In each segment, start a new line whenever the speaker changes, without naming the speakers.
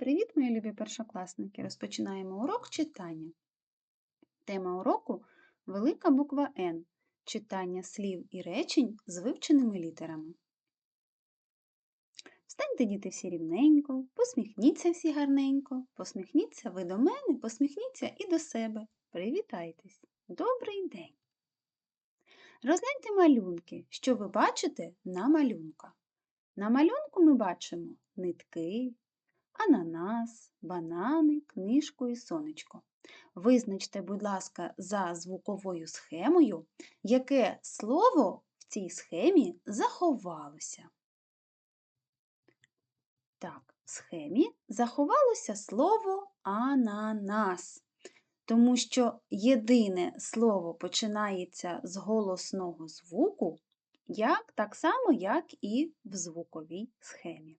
Привіт, мої любі першокласники! Розпочинаємо урок читання. Тема уроку велика буква Н. Читання слів і речень з вивченими літерами. Встаньте, діти, всі рівненько, посміхніться всі гарненько, посміхніться ви до мене, посміхніться і до себе. Привітайтесь! Добрий день! Розгляньте малюнки, що ви бачите на малюнках. На малюнку ми бачимо нитки, ананас, банани, книжку і сонечко. Визначте, будь ласка, за звуковою схемою, яке слово в цій схемі заховалося. Так, в схемі заховалося слово ананас, тому що єдине слово починається з голосного звуку, як, так само, як і в звуковій схемі.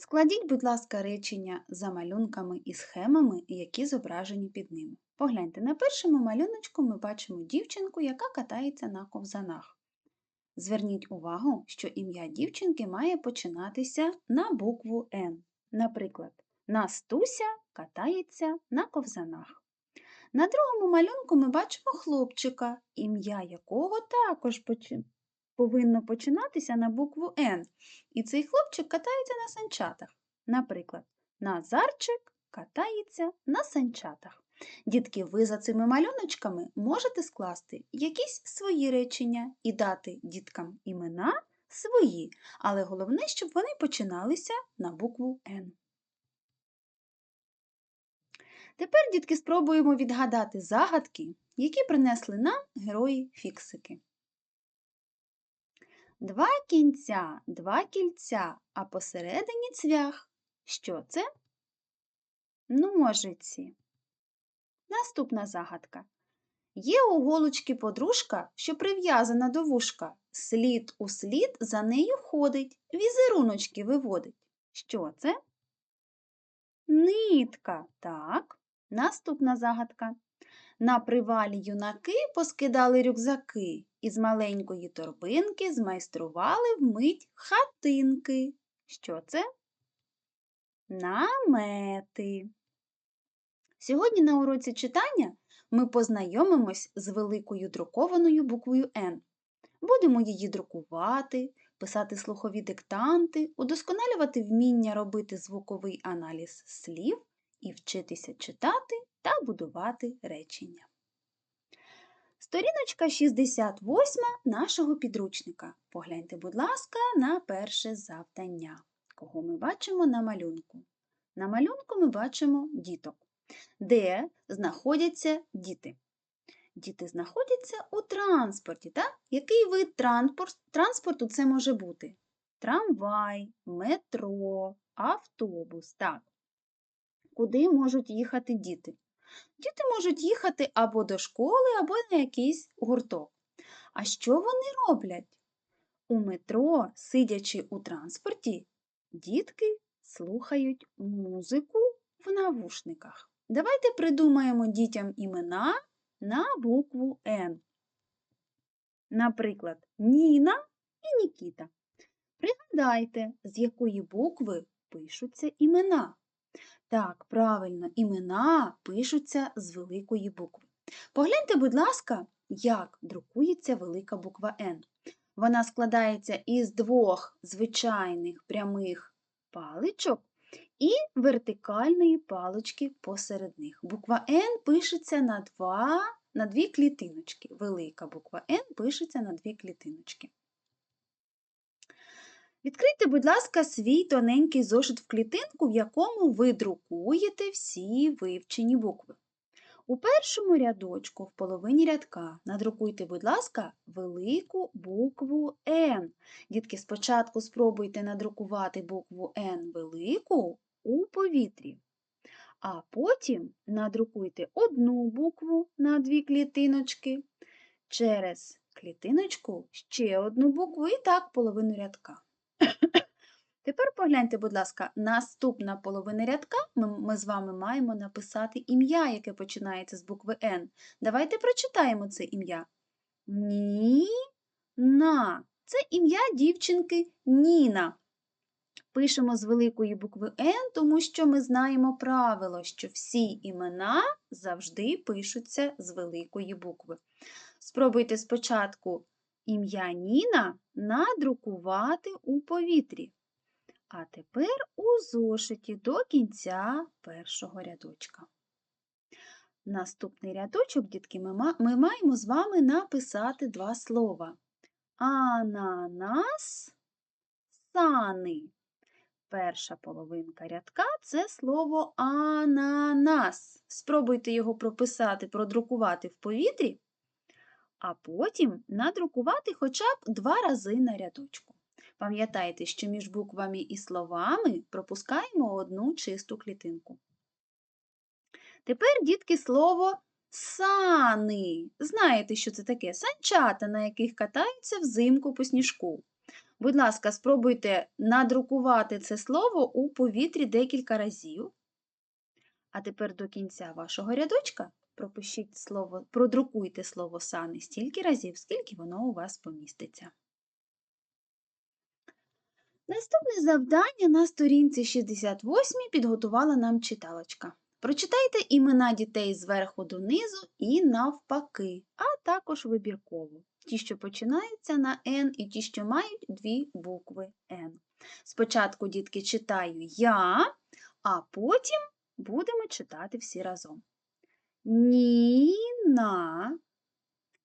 Складіть, будь ласка, речення за малюнками і схемами, які зображені під ними. Погляньте, на першому малюночку ми бачимо дівчинку, яка катається на ковзанах. Зверніть увагу, що ім'я дівчинки має починатися на букву Н. Наприклад, Настуся катається на ковзанах. На другому малюнку ми бачимо хлопчика, ім'я якого також повинно починатися на букву Н. І цей хлопчик катається на санчатах. Наприклад, Назарчик катається на санчатах. Дітки, ви за цими малюночками можете скласти якісь свої речення і дати діткам імена свої, але головне, щоб вони починалися на букву Н. Тепер, дітки, спробуємо відгадати загадки, які принесли нам герої фіксики. Два кінця, два кільця, а посередині цвях. Що це? Ножиці. Наступна загадка. Є у голочки подружка, що прив'язана до вушка. Слід у слід за нею ходить, візеруночки виводить. Що це? Нитка. Так. Наступна загадка. На привалі юнаки поскидали рюкзаки і з маленької торбинки змайстрували вмить хатинки. Що це? Намети. Сьогодні на уроці читання ми познайомимось з великою друкованою буквою Н. Будемо її друкувати, писати слухові диктанти, удосконалювати вміння робити звуковий аналіз слів і вчитися читати та будувати речення. Сторіночка 68 нашого підручника. Погляньте, будь ласка, на перше завдання, кого ми бачимо на малюнку. На малюнку ми бачимо діток, де знаходяться діти. Діти знаходяться у транспорті. Так? Який вид транспорту це може бути? Трамвай, метро, автобус. Так. Куди можуть їхати діти? Діти можуть їхати або до школи, або на якийсь гурток. А що вони роблять? У метро, сидячи у транспорті, дітки слухають музику в навушниках. Давайте придумаємо дітям імена на букву Н. Наприклад, Ніна і Нікіта. Пригадайте, з якої букви пишуться імена. Так, правильно, імена пишуться з великої букви. Погляньте, будь ласка, як друкується велика буква Н. Вона складається із двох звичайних прямих паличок і вертикальної палички посеред них. Буква Н пишеться на, два, на дві клітиночки. Велика буква Н пишеться на дві клітиночки. Відкрийте, будь ласка, свій тоненький зошит в клітинку, в якому ви друкуєте всі вивчені букви. У першому рядочку, в половині рядка, надрукуйте, будь ласка, велику букву Н. Дітки, спочатку спробуйте надрукувати букву Н велику у повітрі. А потім надрукуйте одну букву на дві клітиночки. Через клітиночку ще одну букву і так половину рядка. Тепер погляньте, будь ласка, наступна половина рядка ми, ми з вами маємо написати ім'я, яке починається з букви Н. Давайте прочитаємо це ім'я. Ні-на. Це ім'я дівчинки Ніна. Пишемо з великої букви Н, тому що ми знаємо правило, що всі імена завжди пишуться з великої букви. Спробуйте спочатку ім'я Ніна надрукувати у повітрі. А тепер у зошиті до кінця першого рядочка. Наступний рядочок, дітки, ми, маємо з вами написати два слова. Ананас, сани. Перша половинка рядка це слово ананас. Спробуйте його прописати, продрукувати в повітрі, а потім надрукувати хоча б два рази на рядочку. Пам'ятайте, що між буквами і словами пропускаємо одну чисту клітинку. Тепер, дітки, слово сани. Знаєте, що це таке? Санчата, на яких катаються взимку по сніжку. Будь ласка, спробуйте надрукувати це слово у повітрі декілька разів. А тепер до кінця вашого рядочка пропишіть слово, продрукуйте слово сани стільки разів, скільки воно у вас поміститься. Наступне завдання на сторінці 68 підготувала нам читалочка. Прочитайте імена дітей зверху донизу і навпаки, а також вибірково. Ті, що починаються на Н, і ті, що мають дві букви Н. Спочатку, дітки, читаю я, а потім будемо читати всі разом. Ніна,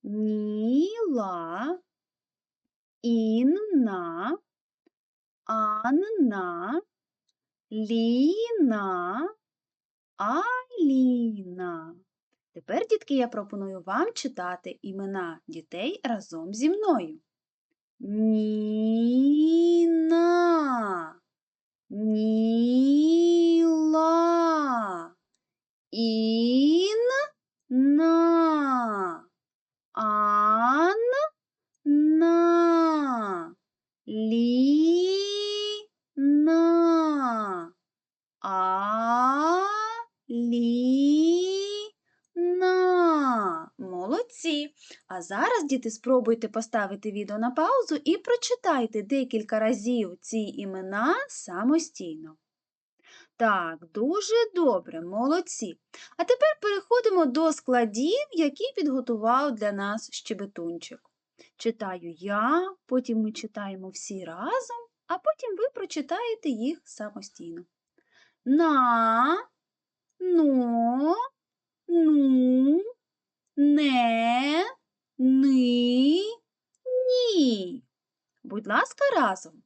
Ніла, Інна, Анна, Ліна, Аліна. Тепер, дітки, я пропоную вам читати імена дітей разом зі мною. Ніна, Ніла, Інна, Анна, Ліна, А зараз, діти, спробуйте поставити відео на паузу і прочитайте декілька разів ці імена самостійно. Так, дуже добре, молодці. А тепер переходимо до складів, які підготував для нас щебетунчик. Читаю я, потім ми читаємо всі разом, а потім ви прочитаєте їх самостійно. На, но, ну, не, ни, ні. Будь ласка, разом.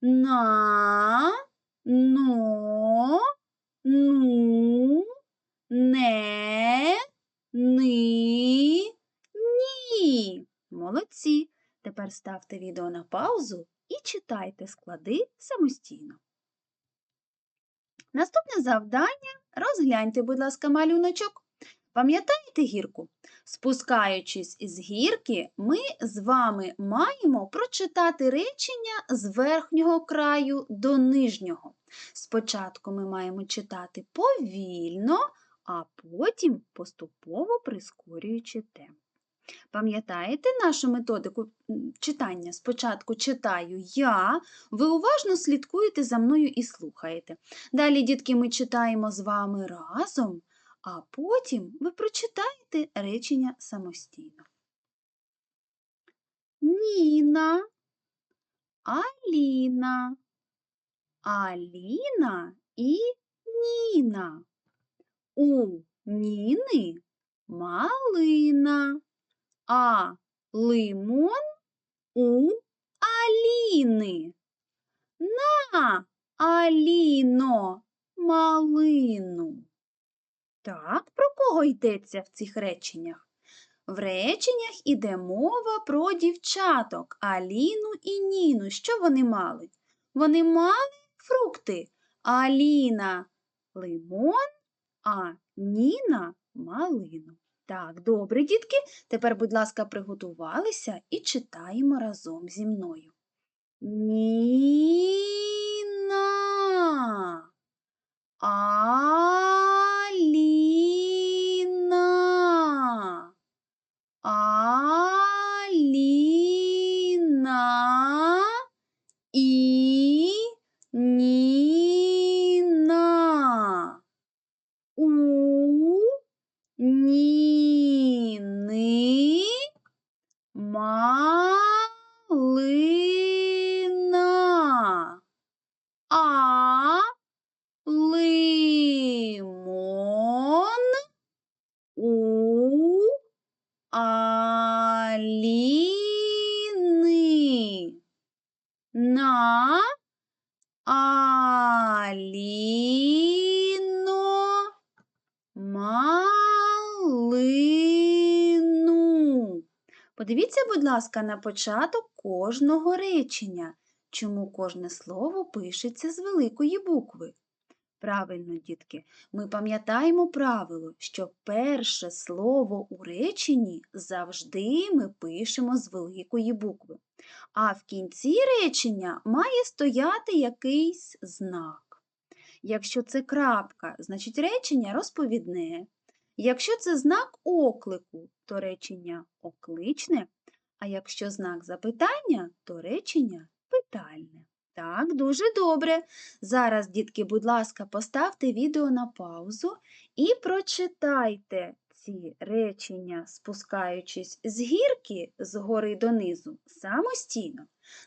На, но, ну, не, ни, ні. Молодці. Тепер ставте відео на паузу і читайте склади самостійно. Наступне завдання розгляньте, будь ласка, малюночок. Пам'ятаєте гірку? Спускаючись із гірки, ми з вами маємо прочитати речення з верхнього краю до нижнього. Спочатку ми маємо читати повільно, а потім поступово прискорюючи темп. Пам'ятаєте нашу методику читання? Спочатку читаю я, ви уважно слідкуєте за мною і слухаєте. Далі, дітки, ми читаємо з вами разом, а потім ви прочитаєте речення самостійно. Ніна, Аліна, Аліна і Ніна. У Ніни малина а лимон у Аліни. На, Аліно, малину. Так, про кого йдеться в цих реченнях? В реченнях іде мова про дівчаток Аліну і Ніну. Що вони мали? Вони мали фрукти. Аліна лимон, а Ніна малину. Так, добре, дітки. Тепер, будь ласка, приготувалися і читаємо разом зі мною. Ніна. Аліна. на Аліно малину. Подивіться, будь ласка, на початок кожного речення, чому кожне слово пишеться з великої букви. Правильно, дітки, ми пам'ятаємо правило, що перше слово у реченні завжди ми пишемо з великої букви, а в кінці речення має стояти якийсь знак. Якщо це крапка, значить речення розповідне. Якщо це знак оклику, то речення окличне, а якщо знак запитання, то речення питальне. Так, дуже добре. Зараз, дітки, будь ласка, поставте відео на паузу і прочитайте ці речення, спускаючись з гірки згори донизу, самостійно.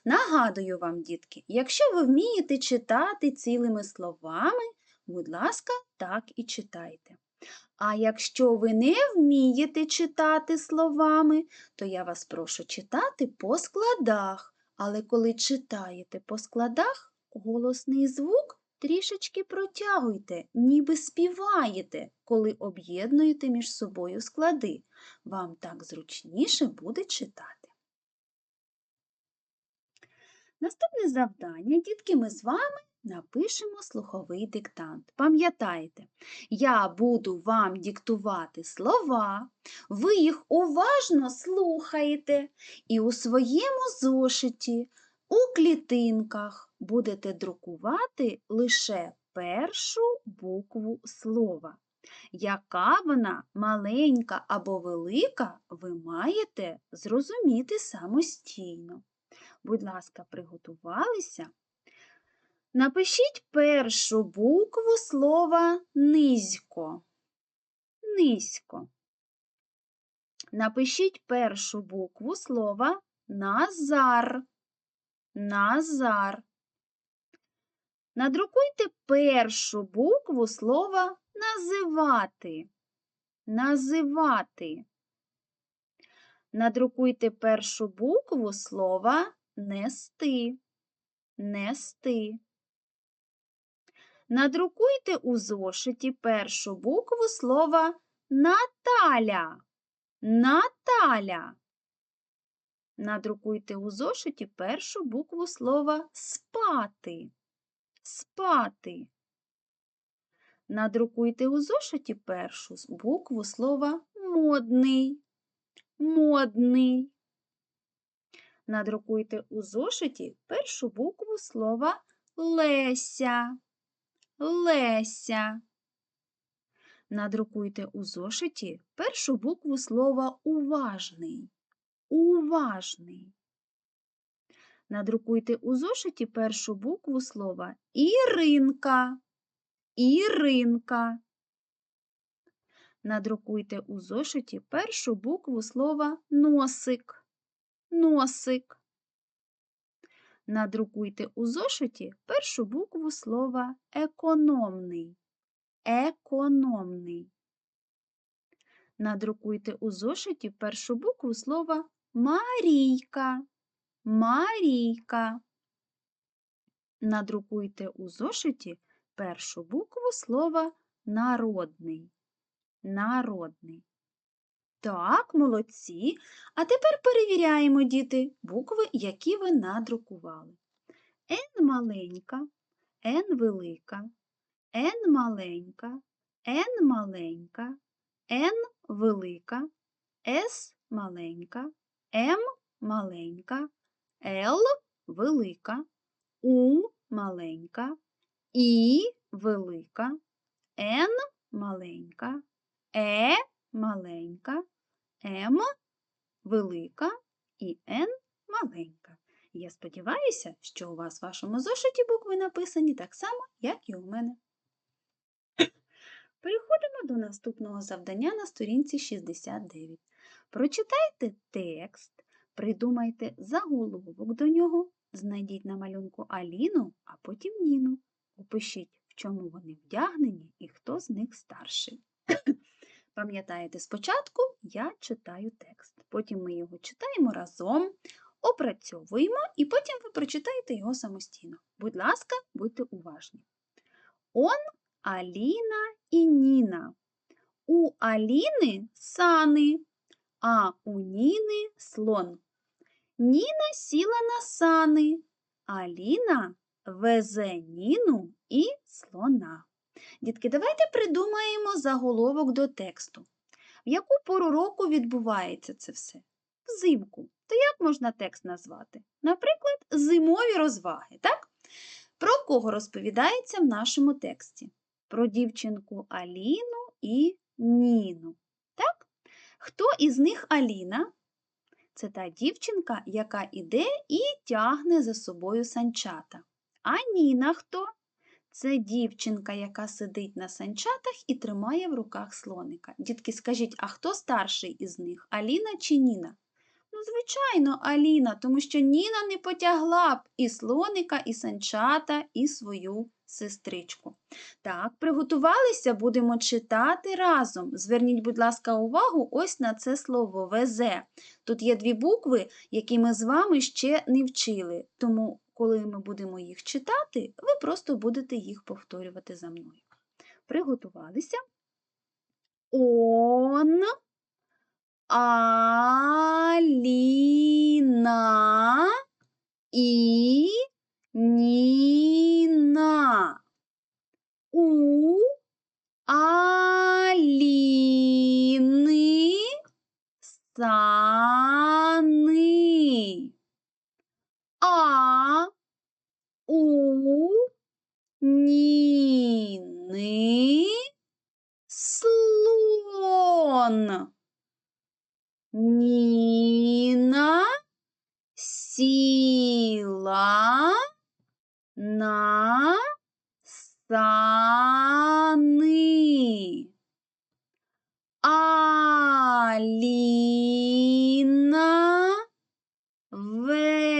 Нагадую вам, дітки, якщо ви вмієте читати цілими словами, будь ласка, так і читайте. А якщо ви не вмієте читати словами, то я вас прошу читати по складах. Але коли читаєте по складах, голосний звук трішечки протягуйте, ніби співаєте, коли об'єднуєте між собою склади. Вам так зручніше буде читати. Наступне завдання, дітки, ми з вами напишемо слуховий диктант. Пам'ятайте, я буду вам диктувати слова, ви їх уважно слухаєте і у своєму зошиті, у клітинках будете друкувати лише першу букву слова. Яка вона маленька або велика, ви маєте зрозуміти самостійно. Будь ласка, приготувалися? Напишіть першу букву слова низько. Низько. Напишіть першу букву слова Назар. Назар. Надрукуйте першу букву слова називати. Називати. Надрукуйте першу букву слова нести. Нести. Надрукуйте у зошиті першу букву слова Наталя. Наталя. Надрукуйте у зошиті першу букву слова спати. Спати. Надрукуйте у зошиті першу букву слова модний. Модний. Надрукуйте у зошиті першу букву слова Леся. Леся. Надрукуйте у зошиті першу букву слова уважний. Уважний. Надрукуйте у зошиті першу букву слова Іринка. Іринка. Надрукуйте у зошиті першу букву слова носик. Носик. Надрукуйте у зошиті першу букву слова економний. Економний. Надрукуйте у зошиті першу букву слова Марійка. Марійка. Надрукуйте у зошиті першу букву слова народний. Народний. Так, молодці. А тепер перевіряємо, діти, букви, які ви надрукували. Н маленька, Н велика, Н маленька, Н маленька, Н велика, С маленька, М маленька, Л велика, У маленька, І велика, Н маленька, Е маленька, М велика і Н маленька. Я сподіваюся, що у вас в вашому зошиті букви написані так само, як і у мене. Переходимо до наступного завдання на сторінці 69. Прочитайте текст, придумайте заголовок до нього, знайдіть на малюнку Аліну, а потім Ніну. Опишіть, в чому вони вдягнені і хто з них старший. Пам'ятаєте, спочатку я читаю текст, потім ми його читаємо разом, опрацьовуємо і потім ви прочитаєте його самостійно. Будь ласка, будьте уважні. Он Аліна і Ніна. У Аліни сани, а у Ніни слон. Ніна сіла на сани, Аліна везе Ніну і слона. Дітки, давайте придумаємо заголовок до тексту. В яку пору року відбувається це все? Взимку. То як можна текст назвати? Наприклад, зимові розваги, так? Про кого розповідається в нашому тексті? Про дівчинку Аліну і Ніну. Так? Хто із них Аліна? Це та дівчинка, яка іде і тягне за собою санчата. А Ніна хто? Це дівчинка, яка сидить на санчатах і тримає в руках слоника. Дітки, скажіть, а хто старший із них? Аліна чи Ніна? Ну, звичайно, Аліна, тому що Ніна не потягла б і слоника, і санчата, і свою сестричку. Так, приготувалися, будемо читати разом. Зверніть, будь ласка, увагу ось на це слово везе. Тут є дві букви, які ми з вами ще не вчили. Тому, коли ми будемо їх читати, ви просто будете їх повторювати за мною. Приготувалися. Он Аліна і Ніна. У Аліни сани. А у Ніни слон. Ніна сіла на сани. Аліна везе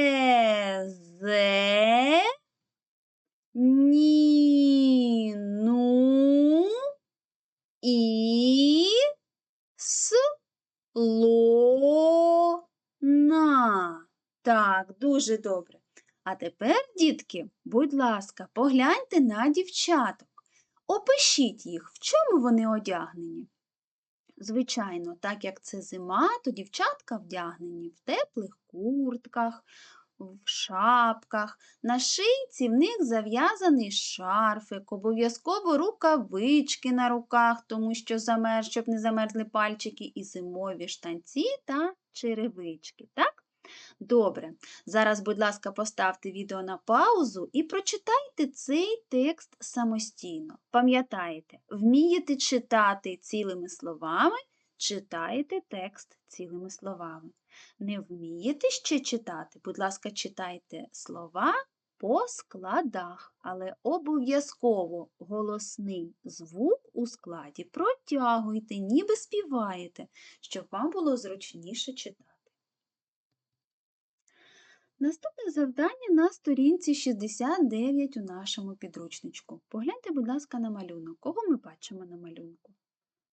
Ніну і слона. Так, дуже добре. А тепер, дітки, будь ласка, погляньте на дівчаток. Опишіть їх, в чому вони одягнені. Звичайно, так як це зима, то дівчатка вдягнені в теплих куртках, в шапках. На шийці в них зав'язаний шарфик, обов'язково рукавички на руках, тому що замерз, щоб не замерзли пальчики, і зимові штанці та черевички. Так? Добре. Зараз, будь ласка, поставте відео на паузу і прочитайте цей текст самостійно. Пам'ятаєте, вмієте читати цілими словами, читаєте текст цілими словами. Не вмієте ще читати, будь ласка, читайте слова по складах, але обов'язково голосний звук у складі протягуйте, ніби співаєте, щоб вам було зручніше читати. Наступне завдання на сторінці 69 у нашому підручничку. Погляньте, будь ласка, на малюнок. Кого ми бачимо на малюнку?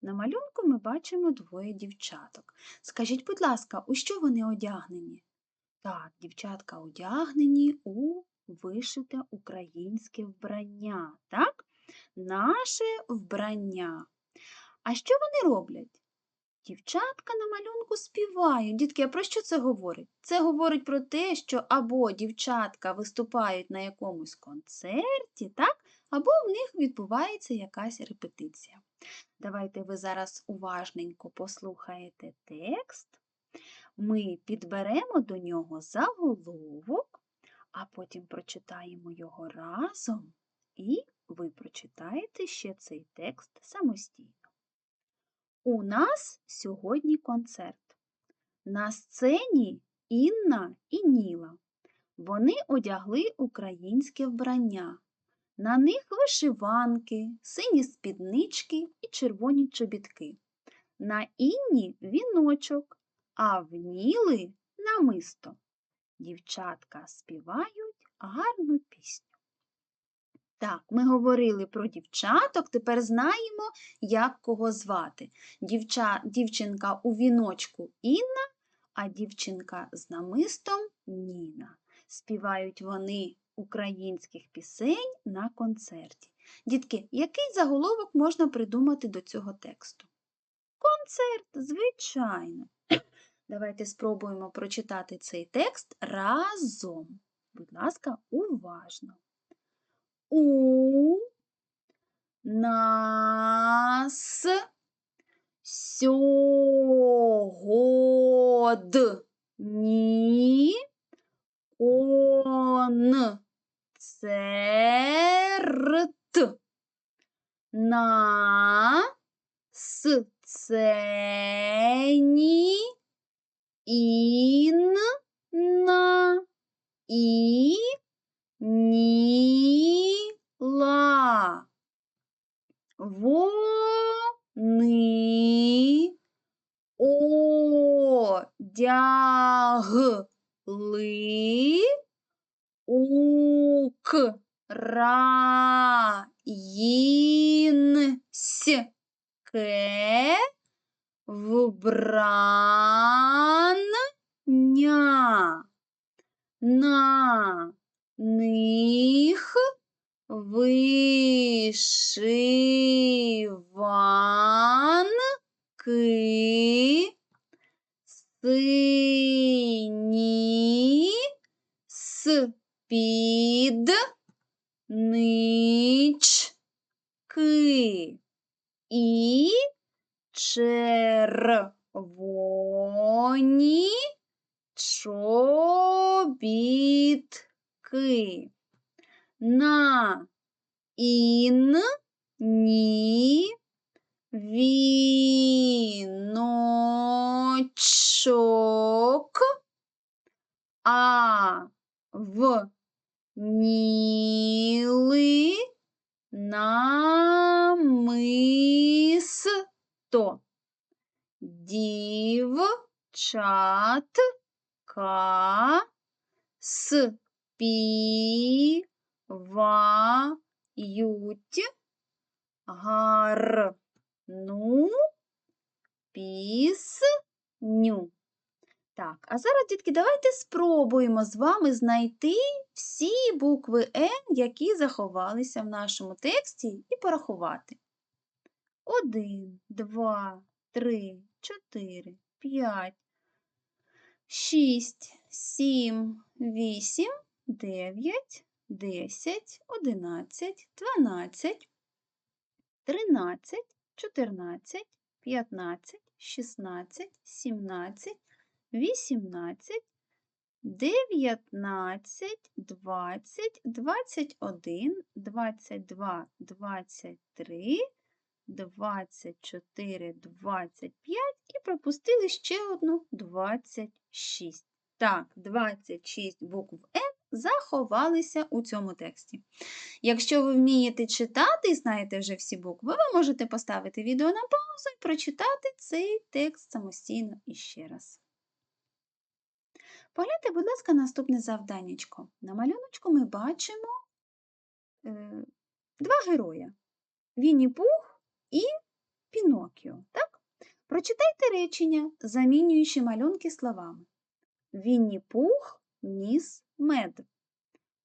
На малюнку ми бачимо двоє дівчаток. Скажіть, будь ласка, у що вони одягнені? Так, дівчатка одягнені у вишите українське вбрання. Так? Наше вбрання. А що вони роблять? Дівчатка на малюнку співають. Дітки, а про що це говорить? Це говорить про те, що або дівчатка виступають на якомусь концерті, так? або в них відбувається якась репетиція. Давайте ви зараз уважненько послухаєте текст, ми підберемо до нього заголовок, а потім прочитаємо його разом, і ви прочитаєте ще цей текст самостійно. У нас сьогодні концерт. На сцені Інна і Ніла. Вони одягли українське вбрання. На них вишиванки, сині спіднички і червоні чобітки. На Інні віночок, а в Ніли намисто. Дівчатка співають гарну пісню. Так, ми говорили про дівчаток, тепер знаємо, як кого звати. Дівча, Дівчинка у віночку Інна, а дівчинка з намистом Ніна. Співають вони українських пісень на концерті. Дітки, який заголовок можна придумати до цього тексту? Концерт, звичайно. Давайте спробуємо прочитати цей текст разом. Будь ласка, уважно. У нас сьогодні концерт на сцені Інна і Ніла. Вони одягли українське вбрання. На них вишиванки сині спіднички і червоні чобітки. На інні віночок, а в ніли намисто. Дівчатка співають гарну пісню. Так, а зараз, дітки, давайте спробуємо з вами знайти всі букви Н, які заховалися в нашому тексті, і порахувати. Один, два, три, чотири, п'ять, шість, сім, вісім, дев'ять, десять, одинадцять, дванадцять, тринадцять, чотирнадцять, п'ятнадцять, шістнадцять, сімнадцять, вісімнадцять, дев'ятнадцять, двадцять, двадцять один, двадцять два, двадцять три, двадцять чотири, двадцять п'ять і пропустили ще одну двадцять шість. Так, 26 букв Н заховалися у цьому тексті. Якщо ви вмієте читати і знаєте вже всі букви, ви можете поставити відео на паузу і прочитати цей текст самостійно іще раз. Погляньте, будь ласка, наступне завданнячко. На малюночку ми бачимо е, два героя Вінні-Пух і Пінокіо. Так? Прочитайте речення, замінюючи малюнки словами. Вінні-Пух ніс мед.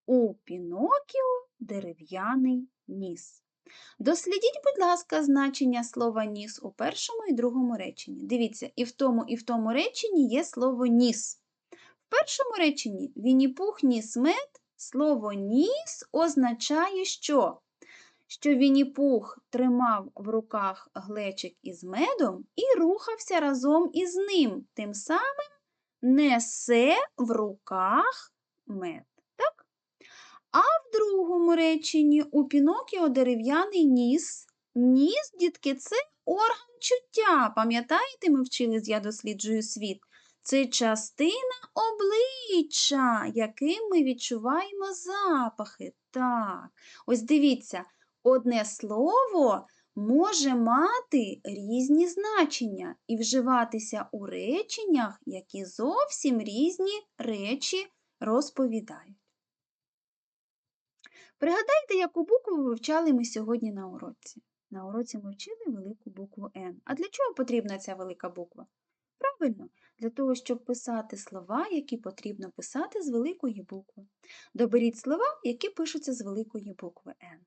У Пінокіо дерев'яний ніс. Дослідіть, будь ласка, значення слова ніс у першому і другому реченні. Дивіться, і в тому, і в тому реченні є слово ніс. В першому реченні Вінні-Пух ніс мед, слово ніс означає що? Що Вінні-Пух тримав в руках глечик із медом і рухався разом із ним, тим самим несе в руках мед. Так? А в другому реченні у Пінокіо дерев'яний ніс. Ніс, дітки, це орган чуття. Пам'ятаєте, ми вчили з Я досліджую світ? Це частина обличчя, яким ми відчуваємо запахи. Так, ось дивіться, одне слово може мати різні значення і вживатися у реченнях, які зовсім різні речі розповідають. Пригадайте, яку букву вивчали ми сьогодні на уроці. На уроці ми вчили велику букву Н. А для чого потрібна ця велика буква? Правильно, для того, щоб писати слова, які потрібно писати з великої букви. Доберіть слова, які пишуться з великої букви Н.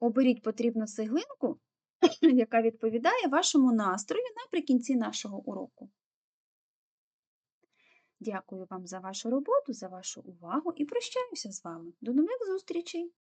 Оберіть потрібну цеглинку, яка відповідає вашому настрою наприкінці нашого уроку. Дякую вам за вашу роботу, за вашу увагу і прощаюся з вами. До нових зустрічей!